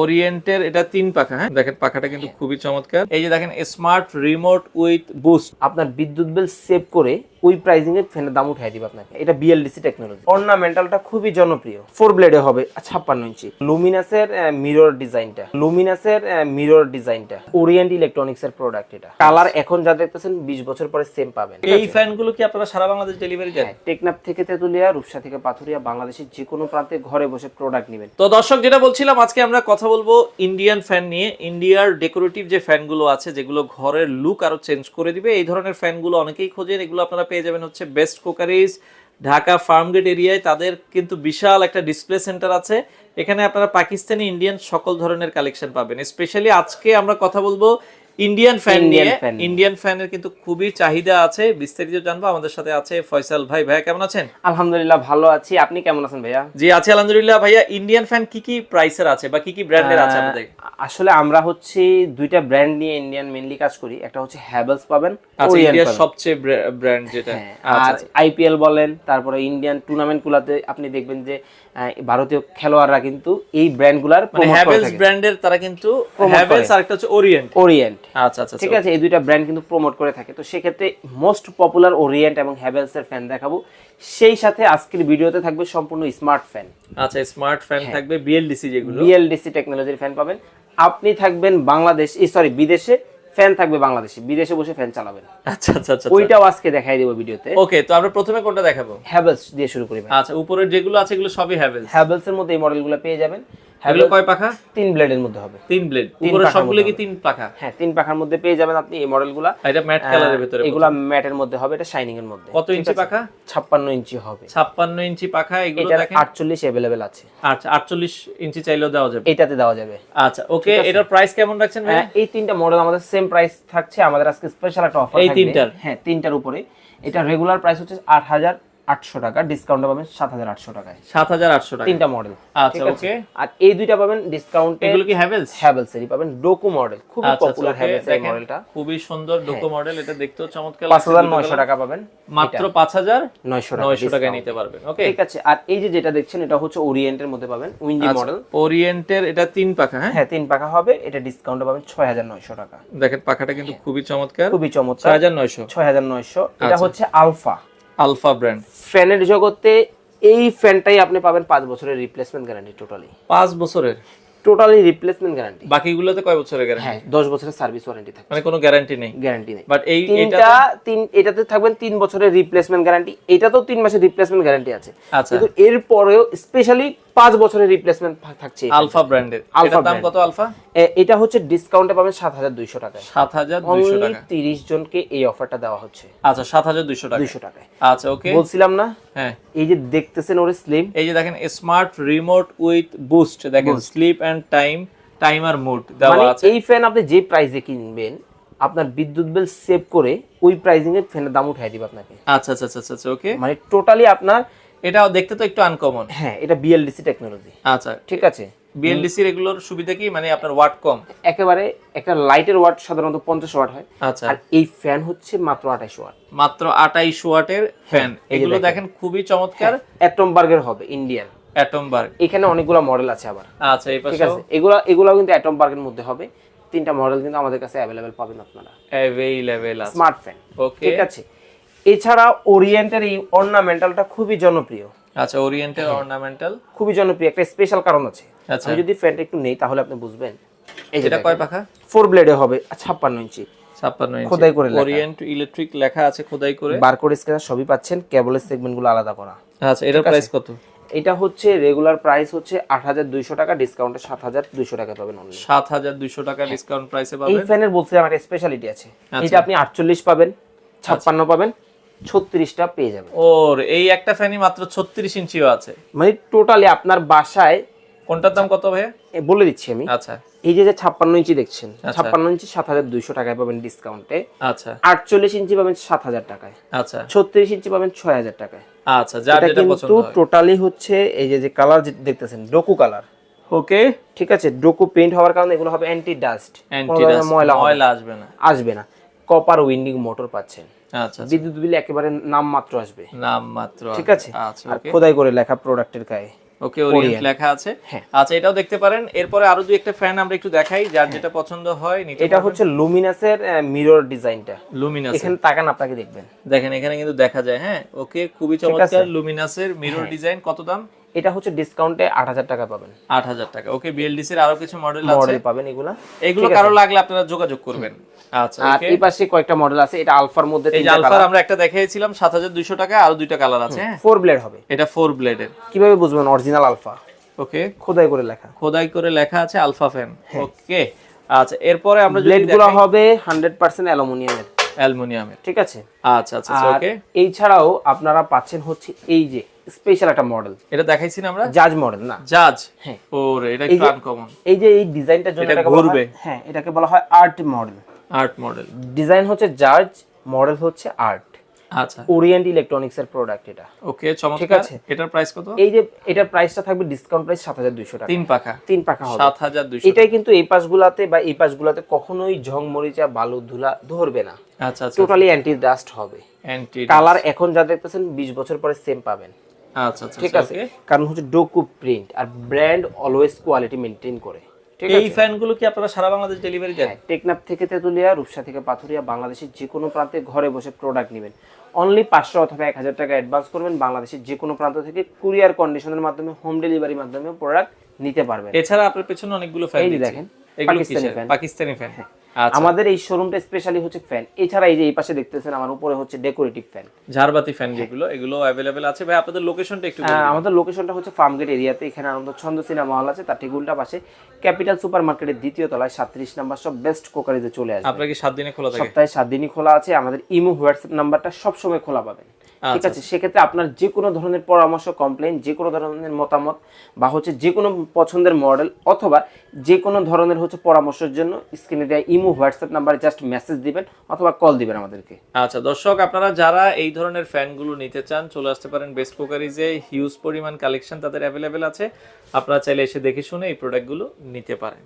ওরিয়েন্টের এটা তিন পাখা হ্যাঁ? দেখেন পাখাটা কিন্তু খুবই চমৎকার। এই যে দেখেন স্মার্ট রিমোট উইথ বুস্ট আপনার বিদ্যুৎ বিল সেভ করে ওই প্রাইজিং এর ফ্যানের দাম উঠাই দিবে আপনাকে। এটা বিএলডিসি টেকনোলজি অর্নামেন্টালটা খুবই জনপ্রিয়। ফোর ব্লেডে হবে ছাপ্পান্ন ইঞ্চি। লুমিনাসের মিরর ডিজাইনটা লুমিনাসের মিরর ডিজাইনটা ওরিয়েন্ট ইলেকট্রনিক্স এর প্রোডাক্ট এটা। কালার এখন যা দেখতেছেন বিশ বছর পরে সেম পাবেন। এই ফ্যানগুলো কি আপনারা সারা বাংলাদেশ ডেলিভারি দেন? হ্যাঁ, টেকনাফ থেকে তেতুলিয়া রূপসা থেকে পাথুরিয়া বাংলাদেশের যে কোনো প্রান্তে ঘরে বসে প্রোডাক্ট নেবেন। তো দর্শক যেটা বলছিলাম আজকে আমরা কথা বলব ইন্ডিয়ান ফ্যান নিয়ে। ইন্ডিয়ার ডেকোরেটিভ যে ফ্যানগুলো আছে, যেগুলো ঘরের লুক আরও চেঞ্জ করে দিবে, এই ধরনের ফ্যানগুলো অনেকেই খোঁজেন। এগুলো আপনারা পেয়ে যাবেন হচ্ছে বেস্ট কোকারিজ ঢাকা ফার্মগেট এরিয়ায় তাদের কিন্তু বিশাল একটা ডিসপ্লে সেন্টার আছে। এখানে আপনারা পাকিস্তানি ইন্ডিয়ান সকল ধরনের কালেকশন পাবেন। স্পেশালি আজকে আমরা কথা বলব ইন্ডিয়ান ফ্যান নিয়ে Indian fan নিয়ে। ইন্ডিয়ান ফ্যানের কিন্তু খুবই চাহিদা আছে বিস্তারিত জানব। আমাদের সাথে আছে ফয়সাল ভাই। ভাইয়া কেমন আছেন? আলহামদুলিল্লাহ ভালো আছি। আপনি কেমন আছেন ভাইয়া? জি আছে আলহামদুলিল্লাহ। ভাইয়া ইন্ডিয়ান ফ্যান কি কি প্রাইসের আছে বা কি কি ব্র্যান্ডের আছে আপনাদের? আসলে আমরা হচ্ছে দুইটা ব্র্যান্ড নিয়ে ইন্ডিয়ান মেনলি কাজ করি। একটা হচ্ছে হ্যাভেলস পাবেন আচ্ছা ইন্ডিয়ার সবচেয়ে ব্র্যান্ড যেটা। হ্যাঁ, আচ্ছা আর আইপিএল বলেন তারপরে ইন্ডিয়ান টুর্নামেন্ট গুলাতে আপনি দেখবেন যে ভারতীয় খেলোয়াড়রা কিন্তু এই ব্র্যান্ডগুলার মানে হ্যাভেলস ব্র্যান্ডের তারা কিন্তু হ্যাভেলস আর একটা হচ্ছে ওরিয়েন্ট ওরিয়েন্ট আচ্ছা আচ্ছা ঠিক আছে এই দুইটা ব্র্যান্ড কিন্তু প্রমোট করে থাকে। তো সেক্ষেত্রে মোস্ট পপুলার ওরিয়েন্ট এবং হ্যাভেলস এর ফ্যান দেখাবো। সেই সাথে আজকের ভিডিওতে থাকবে সম্পূর্ণ স্মার্ট ফ্যান আচ্ছা স্মার্ট ফ্যান থাকবে বিএলডিসি যেগুলো। বিএলডিসি টেকনোলজির ফ্যান পাবেন। আপনি থাকবেন বাংলাদেশ সরি বিদেশে ফ্যান থাকবে বাংলাদেশে। বিদেশে বসে ফ্যান চালাবেন। আচ্ছা আচ্ছা আচ্ছা ওইটাও আজকে দেখাই দেবো ভিডিওতে। ওকে তো আমরা প্রথমে কোনটা দেখাবো? হ্যাভেলস দিয়ে শুরু করি আচ্ছা উপরের যেগুলো আছে এগুলো সবই হ্যাভেলস হ্যাভেলস এর মধ্যে এই মডেলগুলো পেয়ে যাবেন। এগুলো কয় পাখা? তিন ব্লেডের মধ্যে হবে। তিন ব্লেড উপরে সবগুলো কি তিন পাখা? হ্যাঁ তিন পাখার মধ্যে পেয়ে যাবেন আপনি এই মডেলগুলা এটা ম্যাট কালারের ভিতরে এগুলা ম্যাটের মধ্যে হবে এটা শাইনিং এর মধ্যে। কত ইঞ্চি পাখা? ছাপ্পান্ন ইঞ্চি হবে। ছাপ্পান্ন ইঞ্চি পাখা এগুলো এটা দেখেন। আটচল্লিশ অ্যাভেলেবেল আছে। আচ্ছা আটচল্লিশ ইঞ্চি চাইলেও দেওয়া যাবে। এটাতে দেওয়া যাবে। আচ্ছা ওকে এটার প্রাইস কেমন রাখছেন ভাই এই তিনটা মডেল আমাদের সেম প্রাইস থাকছে আমাদের আজকে স্পেশাল একটা অফার এই তিনটার? হ্যাঁ তিনটার উপরে। এটা রেগুলার প্রাইস হচ্ছে আট হাজার আটশো টাকা ডিসকাউন্টে পাবেন সাত হাজার আটশো টাকায়। সাত হাজার আটশো টাকা তিনটা মডেল আচ্ছা ওকে আর এই দুইটা পাবেন ডিসকাউন্টে এগুলো কি হ্যাভেলস হ্যাভেলস এরই পাবেন। ডোকো মডেল খুবই আচ্ছা পপুলার হ্যাভেলস এই মডেলটা খুবই সুন্দর ডোকো মডেল এটা দেখতেও চমৎকার পাঁচ হাজার নয়শো। টাকা পাবেন মাত্র পাঁচ হাজার নয়শো টাকা নয়শো টাকায় নিতে পারবেন ওকে ঠিক আছে আর এই যে যেটা দেখছেন এটা হচ্ছে ওরিয়েন্টের মধ্যে পাবেন উইন্ডি। মডেল ওরিয়েন্টের এটা তিন পাখা হ্যাঁ? হ্যাঁ তিন পাখা হবে এটা ডিসকাউন্টে পাবেন ছয় হাজার নয়শো টাকা। দেখেন পাখাটা কিন্তু খুবই চমৎকার। খুবই ছয় চমৎকার হাজার নয়শো। ছয় হাজার নয়শো। এটা আচ্ছা। হচ্ছে আলফা আলফা ব্র্যান্ড। ফ্যানের জগতে এই ফ্যানটাই আপনি পাবেন পাঁচ বছরের রিপ্লেসমেন্ট গ্যারান্টি টোটালি পাঁচ বছরের? টোটালি রিপ্লেসমেন্ট গ্যারান্টি বাকিগুলোতে কয় বছরের গ্যারান্টি হ্যাঁ দশ বছরের সার্ভিস ওয়ারেন্টি থাকে মানে কোনো গ্যারান্টি নেই। গ্যারান্টি নেই। বাট এই এটা তিনটা তিন এটাতে থাকবেন তিন বছরের রিপ্লেসমেন্ট গ্যারান্টি এটা তো তিন মাসের রিপ্লেসমেন্ট গ্যারান্টি আছে। আচ্ছা। কিন্তু এর পরেও স্পেশালি পাঁচ বছরের রিপ্লেসমেন্ট থাকছে আলফা ব্র্যান্ডের এটার দাম কত আলফা এটা হচ্ছে ডিসকাউন্টে পাবেন সাত হাজার দুইশো টাকায়। সাত হাজার দুইশো টাকা। তিরিশ জনকে এই অফারটা দেওয়া হচ্ছে। আচ্ছা সাত হাজার দুইশো টাকা। দুইশো টাকায়। আচ্ছা ওকে বলছিলাম না? হ্যাঁ। এই যে দেখতেছেন ওর স্লিম এই যে দেখেন স্মার্ট রিমোট উইথ বুস্ট দেখেন sleep and time timer mode দেওয়া মানে আছে। এই ফ্যান আপনি যে প্রাইসে কিনবেন আপনার বিদ্যুৎ বিল সেভ করে ওই প্রাইসিং এর ফ্যানের দাম উঠাই দিবে আপনাকে। আচ্ছা আচ্ছা আচ্ছা আচ্ছা ওকে মানে টোটালি আপনার এটাও দেখতে তো একটু আনকমন হ্যাঁ এটা বিএলডিসি টেকনোলজি আচ্ছা ঠিক আছে। বিএলডিসি এগুলোর সুবিধা কি? মানে আপনার ওয়াট কম। একেবারে একটা লাইটের ওয়াট সাধারণত পঞ্চাশ ওয়াট হয়। আচ্ছা। আর এই ফ্যান হচ্ছে মাত্র আঠাশ ওয়াট মাত্র আটাইশ ওয়াটের ফ্যান এগুলো দেখেন। খুবই চমৎকার। অ্যাটম বার্গের হবে ইন্ডিয়ান অ্যাটম বার্গ এখানে অনেকগুলো মডেল আছে আবার। আচ্ছা এই ঠিক আছে এগুলো এগুলো কিন্তু অ্যাটম বার্গের মধ্যে হবে। তিনটা মডেল কিন্তু আমাদের কাছে অ্যাভেলেবেল পাবেন আপনারা। অ্যাভেইলেবল আছে। স্মার্ট ফ্যান ওকে ঠিক আছে। এছাড়া ওরিয়েন্টের এই অর্নামেন্টালটা খুবই জনপ্রিয়। আচ্ছা ওরিয়েন্টেল অর্নামেন্টাল খুবই জনপ্রিয় একটা স্পেশাল কারণ আছে। আচ্ছা। আমি যদি ফ্যানটা একটু নেই তাহলে আপনি বুঝবেন। এই এটা কয় পাখা? ফোর ব্লেডে হবে ছাপ্পান্ন ইঞ্চি। ছাপ্পান্ন ইঞ্চি। খোদাই করে। ওরিয়েন্ট ইলেকট্রিক লেখা আছে খোদাই করে। বারকোড স্ক্যানার সবই পাচ্ছেন কেবলের সেগমেন্টগুলো আলাদা করা। আচ্ছা এটার প্রাইস কত? এটা হচ্ছে রেগুলার প্রাইস হচ্ছে আট হাজার দুইশো টাকা ডিসকাউন্টে সাত হাজার দুইশো টাকা পাবেন অনলি সাত হাজার দুইশো টাকা ডিসকাউন্ট প্রাইসে এই পাবেন? ফ্যানের বলছিলাম একটা স্পেশালিটি আছে। আচ্ছা। এটা আপনি আটচল্লিশ পাবেন ছাপ্পান্ন পাবেন ছত্রিশটা পেয়ে যাবেন ওর এই একটা ফ্যানই মাত্র ছত্রিশ ইঞ্চিও আছে। মানে টোটালি আপনার বাসায় কোনটার দাম কত ভাইয়া? বলে দিচ্ছি আমি। আচ্ছা। এই যে ছাপ্পান্ন ইঞ্চি দেখছেন আচ্ছা। ছাপ্পান্ন ইঞ্চি সাত হাজার দুইশো টাকায় পাবেন ডিসকাউন্টে আচ্ছা। আটচল্লিশ ইঞ্চি পাবেন সাত হাজার টাকায়। আচ্ছা। ছত্রিশ ইঞ্চি পাবেন ছয় হাজার টাকায়। আচ্ছা যেটা কিন্তু টোটালি হচ্ছে এই যে যে কালার দেখতেছেন ডোকু কালার ওকে। ঠিক আছে ডোকু পেইন্ট হওয়ার কারণে এগুলো হবে অ্যান্টি ডাস্ট ময়লা ময়লা আসবে না। আসবে না। কপার উইন্ডিং মোটর পাচ্ছেন। আচ্ছা বিদ্যুৎ বিল একেবারে নাম মাত্র আসবে। নাম মাত্র ঠিক আছে? আচ্ছা আর ওকে। খোদাই করে লেখা প্রোডাক্টের গায়ে। ওকে ওরিয়েন্ট লেখা আছে। হ্যাঁ। আচ্ছা এটাও দেখতে পারেন। এরপরে আরও দুই একটা ফ্যান আমরা একটু দেখাই যার যেটা পছন্দ হয় নিতে এটা হচ্ছে লুমিনাসের মিরর ডিজাইনটা লুমিনাস এখানে তাকান আপনাকে দেখবেন। দেখেন এখানে কিন্তু দেখা যায় হ্যাঁ। ওকে খুবই চমৎকার লুমিনাসের মিরর ডিজাইন কত দাম? এটা হচ্ছে ডিসকাউন্টে আট হাজার টাকা পাবেন। আট হাজার টাকা। ওকে বিএলডিসি বিএলডিসির আরও কিছু মডেল আছে? মডেল পাবেন এগুলা। এগুলো কারও লাগলে আপনারা যোগাযোগ করবেন। আচ্ছা আর এই পাশে কয়েকটা মডেল আছে এটা আলফার মধ্যে এই আলফার আমরা একটা দেখিয়েছিলাম সাত হাজার দুইশো টাকা আরও দুইটা কালার আছে হ্যাঁ? ফোর ব্লেড হবে। এটা ফোর ব্লেডের কীভাবে বুঝবেন? Original Alpha okay. খোদাই করে লেখা। খোদাই করে লেখা আছে আলফা ফ্যান ওকে। আচ্ছা এরপরে আমরা যদি ব্লেডগুলো হবে হান্ড্রেড পার্সেন্ট অ্যালুমিনিয়ামের অ্যালুমিনিয়ামের। ঠিক আছে? আচ্ছা আচ্ছা ওকে। এই ছাড়াও আপনারা পাচ্ছেন হচ্ছে এই যে স্পেশাল একটা মডেল এটা দেখাইছি না আমরা? জাজ মডেল না। জাজ হ্যাঁ। ওরে এটা একটু আনকমন এই যে এই ডিজাইনটার জন্য এটা ঘুরবে। হ্যাঁ এটাকে বলা হয় art model art model design হচ্ছে জাজ মডেল হচ্ছে আর্ট আচ্ছা। ওরিয়েন্ট ইলেকট্রনিক্স এর প্রোডাক্ট এটা। ওকে চমৎকার। ঠিক আছে। এটার প্রাইস কত? এই যে এটার প্রাইসটা থাকবে ডিসকাউন্ট প্রাইস সাত হাজার দুইশো টাকা। তিন পাখা। তিন পাকা হবে। সাত হাজার দুইশো এটাই কিন্তু এই পাশগুলাতে বা এই পাশগুলাতে কখনোই ঝং মরিচা বালু ধুলা ধরবে না। আচ্ছা আচ্ছা টোটালি অ্যান্টি ডাস্ট হবে। অ্যান্টি কালার এখন যা দেখতেছেন বিশ বছর পরে সেম পাবেন। আচ্ছা আচ্ছা ঠিক আছে। কারণ হচ্ছে ডোকু প্রিন্ট আর ব্র্যান্ড অলওয়েজ কোয়ালিটি মেনটেন করে। এই ফ্যানগুলো কি আপনারা সারা বাংলাদেশ ডেলিভারি দেন? হ্যাঁ, টেকনাফ থেকে তেতুলিয়া রূপসা থেকে পাথুরিয়া বাংলাদেশের যে কোনো প্রান্তে ঘরে বসে প্রোডাক্ট নেবেন। অনলি পাঁচশো অথবা এক হাজার টাকা অ্যাডভান্স করবেন বাংলাদেশের যে কোনো প্রান্ত থেকে কুরিয়ার কন্ডিশনের মাধ্যমে হোম ডেলিভারির মাধ্যমে প্রোডাক্ট নিতে পারবেন। এছাড়া আপনার পেছনে অনেকগুলো ফ্যান দেখেন পাকিস্তানি fan। পাকিস্তানি ফ্যান আচ্ছা আমাদের এই শোরুমটা স্পেশালি হচ্ছে ফ্যান এছাড়া এই যে এই পাশে দেখতেছেন আমার উপরে হচ্ছে ডেকোরেটিভ ফ্যান ঝাড়বাতি ফ্যান যেগুলো এগুলো অ্যাভেলেবেল আছে। ভাই আপনাদের লোকেশনটা একটু। আমাদের লোকেশনটা হচ্ছে ফার্মগেট এরিয়াতে এখানে আনন্দ ছন্দ সিনেমা হল আছে তার ঠিক উল্টা পাশে ক্যাপিটাল সুপার মার্কেটের দ্বিতীয় তলায় সাতত্রিশ নাম্বার সব বেস্ট কোকারিজে চলে আসবে। আপনার কি সাত দিনে খোলা থাকে? সপ্তাহে সাত দিনই খোলা আছে। আমাদের ইমো হোয়াটসঅ্যাপ নাম্বারটা সবসময় খোলা পাবেন। ঠিক আছে সেক্ষেত্রে আপনার যে কোনো ধরনের পরামর্শ কমপ্লেন যে কোনো ধরনের মতামত বা হচ্ছে যে কোনো পছন্দের মডেল অথবা যে কোনো ধরনের হচ্ছে পরামর্শের জন্য স্ক্রিনে দেওয়া ইমো হোয়াটসঅ্যাপ নাম্বারে জাস্ট মেসেজ দিবেন অথবা কল দিবেন আমাদেরকে। আচ্ছা দর্শক আপনারা যারা এই ধরনের ফ্যানগুলো নিতে চান চলে আসতে পারেন বেস্ট কুকারিজে হিউজ পরিমাণ কালেকশন তাদের অ্যাভেলেবেল আছে। আপনারা চাইলে এসে দেখে শুনে এই প্রোডাক্টগুলো নিতে পারেন।